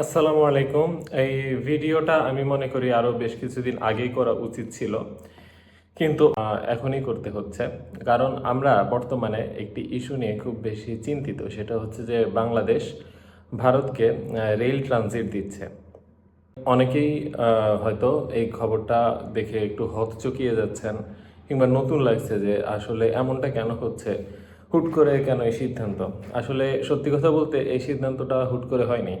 আসসালামু আলাইকুম। এই ভিডিওটা আমি মনে করি আরও বেশ কিছুদিন আগেই করা উচিত ছিল, কিন্তু এখনই করতে হচ্ছে। কারণ আমরা বর্তমানে একটি ইস্যু নিয়ে খুব বেশি চিন্তিত, সেটা হচ্ছে যে বাংলাদেশ ভারতকে রেল ট্রানজিট দিচ্ছে। অনেকেই হয়তো এই খবরটা দেখে একটু হতচকিয়ে যাচ্ছেন, কিংবা নতুন লাগছে যে আসলে এমনটা কেন হচ্ছে, হুট করে কেন এই সিদ্ধান্ত? আসলে সত্যি কথা বলতে এই সিদ্ধান্তটা হুট করে হয়নি।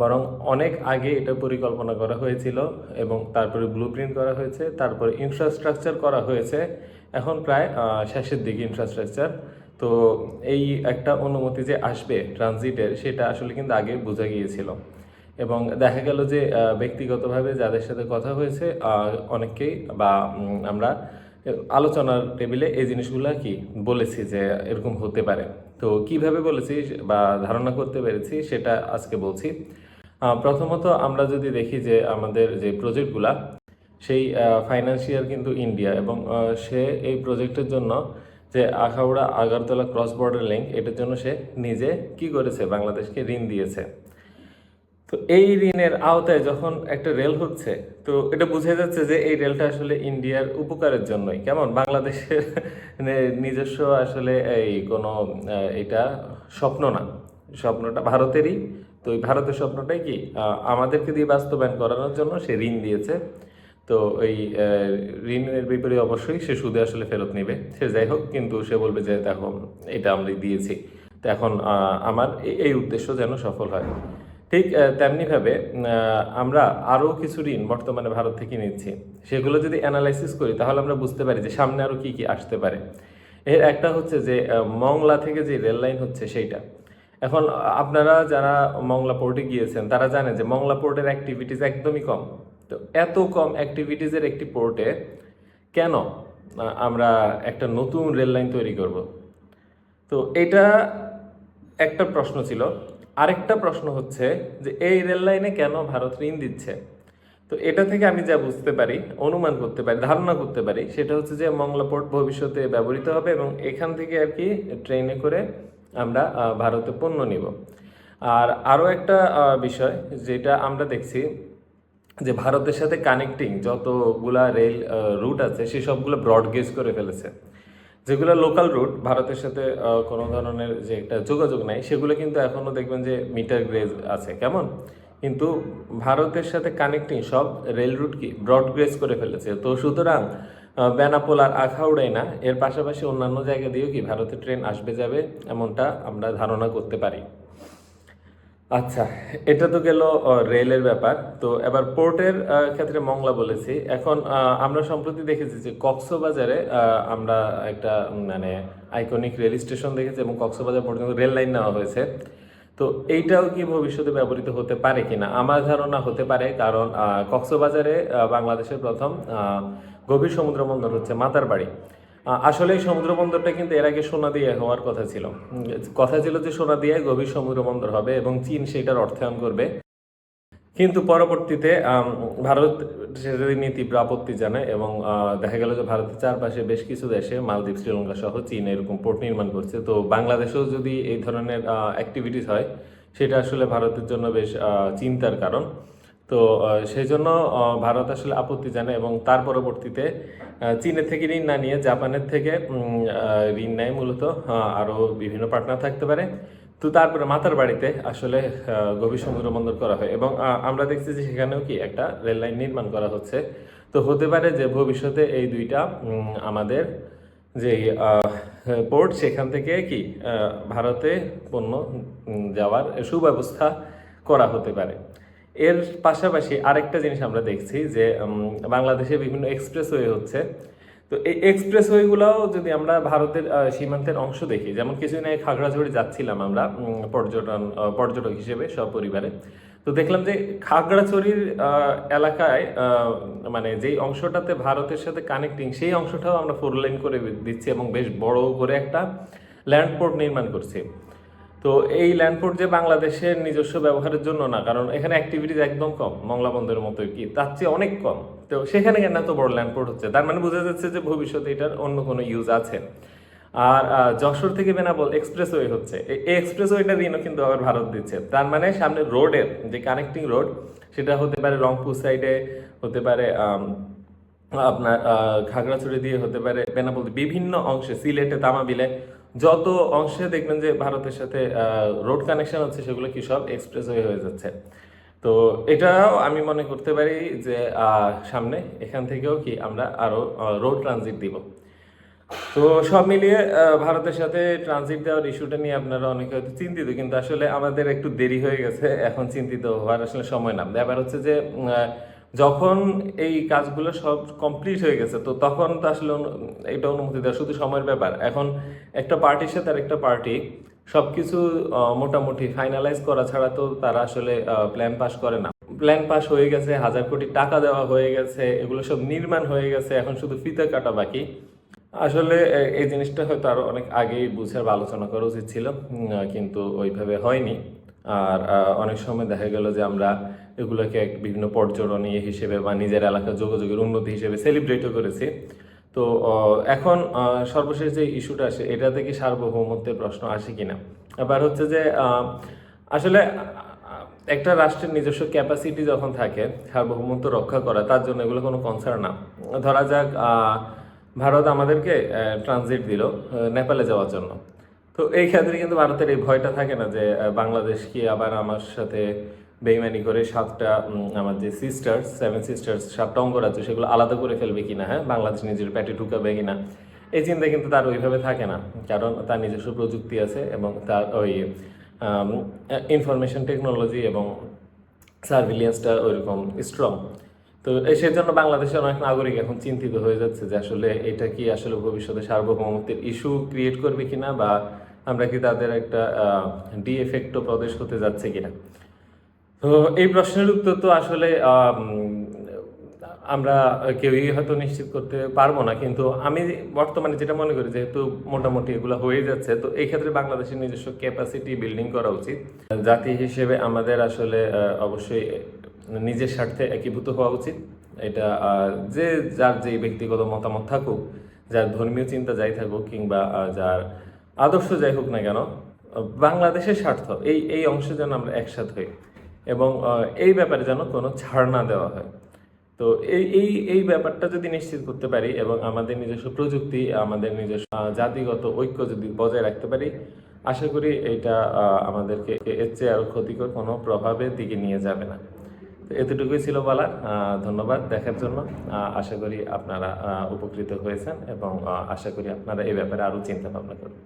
বরং অনেক আগে এটা পরিকল্পনা করা হয়েছিল এবং তারপরে ব্লুপ্রিন্ট করা হয়েছে, তারপরে ইনফ্রাস্ট্রাকচার করা হয়েছে। এখন প্রায় শেষের দিকে ইনফ্রাস্ট্রাকচার তো এই একটা অনুমতি যে আসবে ট্রানজিটের সেটা আসলে কিন্তু আগে বোঝা গিয়েছিল। এবং দেখা গেল যে ব্যক্তিগতভাবে যাদের সাথে কথা হয়েছে অনেককেই বা আমরা আলোচনার টেবিলে এই জিনিসগুলো কি বলেছি যে এরকম হতে পারে। তো কীভাবে বলেছি বা ধারণা করতে পেরেছি সেটা আজকে বলছি। প্রথমত আমরা যদি দেখি যে আমাদের যে প্রজেক্টগুলা সেই ফাইন্যান্সিয়ার কিন্তু ইন্ডিয়া এবং সে এই প্রজেক্টের জন্য যে Akhaura Agartala cross border link এটার জন্য সে নিজে কি করেছে? বাংলাদেশকে ঋণ দিয়েছে। তো এই ঋণের আওতায় যখন একটা রেল হচ্ছে, তো এটা বোঝা যাচ্ছে যে এই রেলটা আসলে ইন্ডিয়ার উপকারের জন্যই। কেমন? বাংলাদেশের নিজস্ব আসলে এই কোনো এটা স্বপ্ন না। স্বপ্নটা ভারতেরই। তো ওই ভারতের স্বপ্নটাই কি? আমাদেরকে দিয়ে বাস্তবায়ন করানোর জন্য সে ঋণ দিয়েছে। তো এই ঋণের বিপরীতে অবশ্যই সে সুদে আসলে ফেরত নেবে। সে যাই হোক, কিন্তু সে বলবে যে, দেখো, এটা আমরা দিয়েছি। তো এখন আমার এই- এই উদ্দেশ্য যেন সফল হয়। ঠিক তেমনিভাবে আমরা আরও কিছু ঋণ বর্তমানে ভারত থেকে নিচ্ছি। সেগুলো যদি অ্যানালাইসিস করি, তাহলে আমরা বুঝতে পারি যে সামনে আরও কি কি আসতে পারে। এর একটা হচ্ছে যে মংলা থেকে যে রেল লাইন হচ্ছে সেইটা। এখন আপনারা যারা মংলা পোর্টে গিয়েছেন, তারা জানেন যে মংলা পোর্টের অ্যাক্টিভিটিস একদমই কম। তো এত কম অ্যাক্টিভিটিসের একটি পোর্টে কেন আমরা একটা নতুন রেল লাইন তৈরি করব? তো এটা একটা প্রশ্ন ছিল। আরেকটা প্রশ্ন হচ্ছে যে এই রেল লাইনে কেন ভারত ঋণ দিচ্ছে? তো এটা থেকে আমি যা বুঝতে পারি, অনুমান করতে পারি, ধারণা করতে পারি, সেটা হচ্ছে যে মংলা পোর্ট ভবিষ্যতে ব্যবহৃত হবে এবং এখান থেকে আর কি ট্রেনে করে আমরা ভারতে পণ্য নিব। আর আরও একটা বিষয় যেটা আমরা দেখছি যে ভারতের সাথে কানেক্টিং যতগুলা রেল রুট আছে সেই সবগুলো ব্রডগেজ করে ফেলেছে। যেগুলো লোকাল রুট ভারতের সাথে কোনো ধরনের যে একটা যোগাযোগ নাই, সেগুলো কিন্তু এখনও দেখবেন যে মিটার গ্রেজ আছে। কেমন? কিন্তু ভারতের সাথে কানেক্টিং সব রেল রুট কি ব্রড গ্রেজ করে ফেলেছে। তো সুতরাং বেনাপোল আর আখাউড়াই না, এর পাশাপাশি অন্যান্য জায়গা দিয়েও কি ভারতের ট্রেন আসবে, যাবে, এমনটা আমরা ধারণা করতে পারি। আচ্ছা এটা তো গেল রেলের ব্যাপার। তো এবার পোর্টের ক্ষেত্রে মংলা বলেছি। এখন আমরা সম্প্রতি দেখেছি যে কক্সবাজারে আমরা একটা মানে আইকনিক রেল স্টেশন দেখেছি এবং কক্সবাজার পর্যন্ত রেল লাইন নেওয়া হয়েছে। তো এইটাও কি ভবিষ্যতে ব্যবহৃত হতে পারে কিনা? আমার ধারণা হতে পারে, কারণ কক্সবাজারে বাংলাদেশের প্রথম গভীর সমুদ্র বন্দর হচ্ছে মাতারবাড়ি। আসলে সমুদ্র বন্দরটা কিন্তু এর আগে সোনা দিয়ে হওয়ার কথা ছিল। কথা ছিল যে সোনা দিয়ে গভীর সমুদ্র বন্দর হবে এবং চীন সেটার অর্থায়ন করবে। কিন্তু পরবর্তীতে ভারত সেটার নিয়ে তীব্র আপত্তি জানায় এবং দেখা গেল যে ভারতের চারপাশে বেশ কিছু দেশে মালদ্বীপ, শ্রীলঙ্কা সহ চীন এরকম পোর্ট নির্মাণ করছে। তো বাংলাদেশেও যদি এই ধরনের অ্যাক্টিভিটিস হয়, সেটা আসলে ভারতের জন্য বেশ চিন্তার কারণ। তো সেই জন্য ভারত আসলে আপত্তি জানায় এবং তার পরবর্তীতে চীনের থেকে ঋণ না নিয়ে জাপানের থেকে ঋণ নেয় মূলত আরও বিভিন্ন পার্টনার থাকতে পারে। তো তারপরে মাতার বাড়িতে আসলে গভীর সমুদ্র বন্দর করা হয় এবং আমরা দেখছি যে সেখানেও কি একটা রেল লাইন নির্মাণ করা হচ্ছে। তো হতে পারে যে ভবিষ্যতে এই দুইটা আমাদের যে পোর্ট সেখান থেকে কি ভারতে পণ্য যাওয়ার সুব্যবস্থা করা হতে পারে। এর পাশাপাশি আরেকটা জিনিস আমরা দেখছি যে বাংলাদেশে বিভিন্ন এক্সপ্রেসওয়ে হচ্ছে। তো এই এক্সপ্রেসওয়েগুলোও যদি আমরা ভারতের সীমান্তের অংশ দেখি, যেমন কিছুদিন আগে খাগড়াছড়ি যাচ্ছিলাম আমরা পর্যটন পর্যটক হিসেবে সপরিবারে। তো দেখলাম যে খাগড়াছড়ির এলাকায় মানে যেই অংশটাতে ভারতের সাথে কানেক্টিং সেই অংশটাও আমরা ফোর লাইন করে দিচ্ছি এবং বেশ বড় করে একটা ল্যান্ডপোর্ট নির্মাণ করছি। তো এই ল্যান্ডপোর্ট যে বাংলাদেশের নিজস্ব ব্যবহারের জন্য না কারণ এখানে অ্যাক্টিভিটিস একদম কম মংলা বন্দরের মতো কি তার চেয়ে অনেক কম। তো সেখানে কেন এত বড় ল্যান্ডপোর্ট হচ্ছে? তার মানে বোঝা যাচ্ছে যে ভবিষ্যতে এটার অন্য কোনো ইউজ আছে। আর যশোর থেকে বেনাপোল এক্সপ্রেসওয়ে হচ্ছে। এই এক্সপ্রেসওয়েটা ঋণও কিন্তু আবার ভারত দিচ্ছে। তার মানে সামনে রোডের যে কানেক্টিং রোড সেটা হতে পারে রংপুর সাইডে হতে পারে আপনার আহ, খাগড়াছড়ি দিয়ে হতে পারে বেনাপোল বিভিন্ন অংশে সিলেটে তামাবিলে যত অংশে দেখবেন যে ভারতের সাথে রোড কানেকশন হচ্ছে সেগুলো কি সব এক্সপ্রেসওয়ে হয়ে যাচ্ছে। তো এটাও আমি মনে করতে পারি যে সামনে এখান থেকেও কি আমরা আরও রোড ট্রানজিট দিব। তো সব মিলিয়ে ভারতের সাথে ট্রানজিট দেওয়ার ইস্যুটা নিয়ে আপনারা অনেকে হয়তো চিন্তিত, কিন্তু আসলে আমাদের একটু দেরি হয়ে গেছে। এখন চিন্তিত হওয়ার আসলে সময় না ব্যাপার হচ্ছে যে যখন এই কাজগুলো সব কমপ্লিট হয়ে গেছে তো তখন তো আসলে এটা অনুমতি দেওয়া শুধু সময়ের ব্যাপার। এখন একটা পার্টির সাথে আরেকটা পার্টি সবকিছু আহ, মোটামুটি ফাইনালাইজ করা ছাড়া তো তারা আসলে প্ল্যান পাস করে না। প্ল্যান পাস হয়ে গেছে হাজার কোটি টাকা দেওয়া হয়ে গেছে এগুলো সব নির্মাণ হয়ে গেছে এখন শুধু ফিতে কাটা বাকি। আসলে এই জিনিসটা হয়তো আরও অনেক আগেই বুঝে বা আলোচনা করা উচিত ছিল কিন্তু ওইভাবে হয়নি। আর অনেক সময় দেখা গেল যে আমরা এগুলোকে এক বিভিন্ন পর্যটনীয় হিসেবে বা নিজের এলাকার যোগাযোগের উন্নতি হিসেবে সেলিব্রেটও করেছি। তো এখন সর্বশেষ যে ইস্যুটা আসে এটা থেকে সার্বভৌমত্বের প্রশ্ন আসে কিনা? আবার হচ্ছে যে আসলে একটা রাষ্ট্রের নিজস্ব ক্যাপাসিটি যখন থাকে, সার্বভৌমত্ব রক্ষা করা, তার জন্য এগুলো কোনো কনসার্ন না। ধরা যাক ভারত আমাদেরকে ট্রানজিট দিল নেপালে যাওয়ার জন্য। তো এই ক্ষেত্রে কিন্তু ভারতের এই ভয়টা থাকে না যে বাংলাদেশ কি আবার আমার সাথে বেইমানি করে সাতটা আমার যে সিস্টার্স সেভেন সিস্টার্স সাতটা অঙ্গরাজ্য সেগুলো আলাদা করে ফেলবে কিনা হ্যাঁ? বাংলাদেশ নিজের প্যাটে ঢুকাবে কিনা? এই চিন্তা কিন্তু তার ওইভাবে থাকে না, কারণ তার নিজস্ব প্রযুক্তি আছে এবং তার ওই ইনফরমেশন টেকনোলজি এবং সার্ভিলিয়েন্সটা ওইরকম স্ট্রং তো এই সেজন্য বাংলাদেশের অনেক নাগরিক এখন চিন্তিত হয়ে যাচ্ছে যে আসলে এটা কি আসলে ভবিষ্যতে সার্বভৌমত্বের ইস্যু ক্রিয়েট করবে কিনা বা আমরা কি তাদের একটা ডি এফেক্টো প্রদেশ হতে যাচ্ছে কিনা। তো এই প্রশ্নের উত্তর তো আসলে আমরা কেউই হয়তো নিশ্চিত করতে পারব না। কিন্তু আমি বর্তমানে যেটা মনে করি, যেহেতু মোটামুটি এগুলো হয়ে যাচ্ছে, তো এই ক্ষেত্রে বাংলাদেশের নিজস্ব ক্যাপাসিটি বিল্ডিং করা উচিত। জাতি হিসেবে আমাদের আসলে অবশ্যই নিজের স্বার্থে একীভূত হওয়া উচিত। এটা যে যার যে ব্যক্তিগত মতামত থাকুক, যার ধর্মীয় চিন্তা যাই থাকুক কিংবা যার আদর্শ যাই হোক না কেন, বাংলাদেশের স্বার্থ, এই এই অংশে যেন আমরা একসাথ হই। এবং এই ব্যাপারে যেন কোনো ছাড় না দেওয়া হয়। তো এই এই এই ব্যাপারটা যদি নিশ্চিত করতে পারি এবং আমাদের নিজস্ব প্রযুক্তি, আমাদের নিজস্ব জাতিগত ঐক্য যদি বজায় রাখতে পারি, আশা করি এটা আমাদেরকে এর চেয়ে আরও ক্ষতিকর কোনো প্রভাবের দিকে নিয়ে যাবে না। তো এতটুকুই ছিল বলার ধন্যবাদ দেখার জন্য। আশা করি আপনারা উপকৃত হয়েছেন এবং আশা করি আপনারা এই ব্যাপারে আরও চিন্তা ভাবনা করবেন।